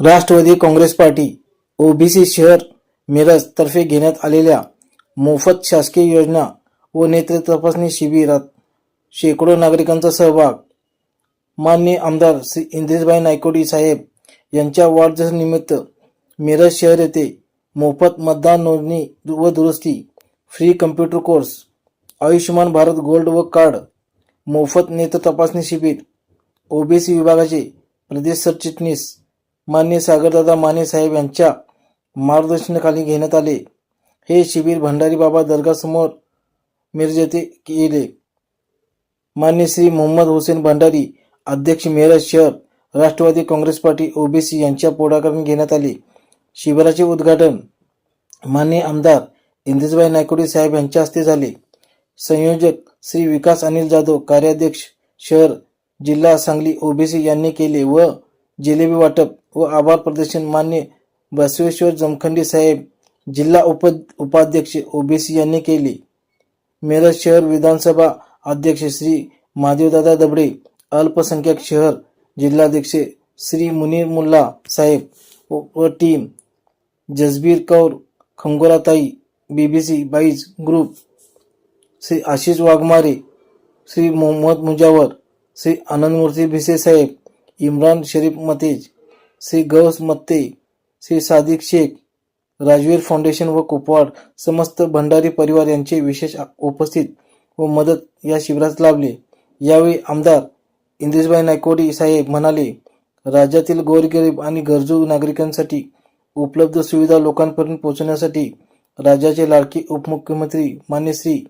Rashtrawadi Congress party OBC शहर मिरज तर्फे घेण्यात आलेल्या मोफत शासकीय योजना व नेत्र तपासणी शिबिरात शेकडो नागरिकांचा सहभाग. मान्य आमदार श्री इंद्रेशभाई नायकोडी साहेब यांच्या वाढदिवसानिमित्त मिरज शहर येथे मोफत मतदान नोंदणी व दुरुस्ती free computer course Ayushman Bharat gold व कार्ड मोफत नेत्र तपासणी शिबिर ओबीसी विभागाचे प्रदेश सरचिटणीस मान्य सागरदादा माने साहेब यांच्या मार्गदर्शनाखाली घेण्यात आले. हे शिबिर भंडारी बाबा दर्गासमोर मिरज येथे केले मान्य श्री मोहम्मद हुसेन भंडारी अध्यक्ष मिरज शहर राष्ट्रवादी काँग्रेस पार्टी ओबीसी यांच्या पुढाकारून घेण्यात आले. शिबिराचे उद्घाटन मान्य आमदार इंद्रजबाई नायकोडी साहेब यांच्या हस्ते झाले. संयोजक श्री विकास अनिल जाधव कार्याध्यक्ष शहर जिल्हा सांगली ओबीसी यांनी केले व जिलेबी वाटप व आभार प्रदर्शन मान्य बसवेश्वर जमखंडी साहेब जिल्हा उप उपाध्यक्ष ओबीसी यांनी केले. मेरज शहर विधानसभा अध्यक्ष श्री महादेवदादा दबडे अल्पसंख्याक शहर जिल्हाध्यक्ष श्री मुनीर मुल्ला साहेब व व team Jasbir Kaur Khangoratai BBC boys group Shri Ashish Waghmare Shri Mohammad Mujawar Shri Anandmurti Bhise Saheb Imran Sharif Matej Shri Gaus Matte Shri Sadiq Shaikh Rajveer foundation व कुपवाड समस्त भंडारी परिवार यांचे विशेष उपस्थित व मदत या शिबिरात लाभले. यावेळी आमदार इंद्रेशभाई नायकोडी साहेब म्हणाले राज्यातील गोरगरीब आणि गरजू नागरिकांसाठी उपलब्ध सुविधा लोकांपर्यंत पोहोचवण्यासाठी राज्याचे लाडके उपमुख्यमंत्री मान्य श्री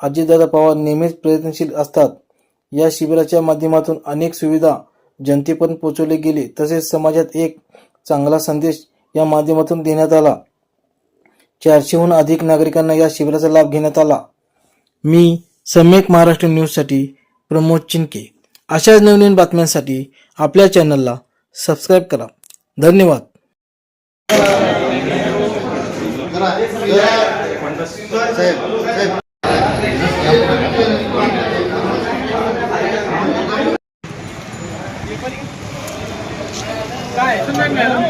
अजितदादा पवार नेहमीच प्रयत्नशील असतात. या शिबिराच्या माध्यमातून अनेक सुविधा जनतेपर्यंत पोहोचवले गेले तसेच समाजात एक चांगला संदेश या माध्यमातून देण्यात आला चारशेहून अधिक नागरिकांना या शिबिराचा लाभ घेण्यात आला मी सम्यक महाराष्ट्र न्यूजसाठी प्रमोद चिनके अशाच नवनवीन बातम्यांसाठी आपल्या चॅनलला सबस्क्राईब करा धन्यवाद साहेब వస్తున్నాం మేడం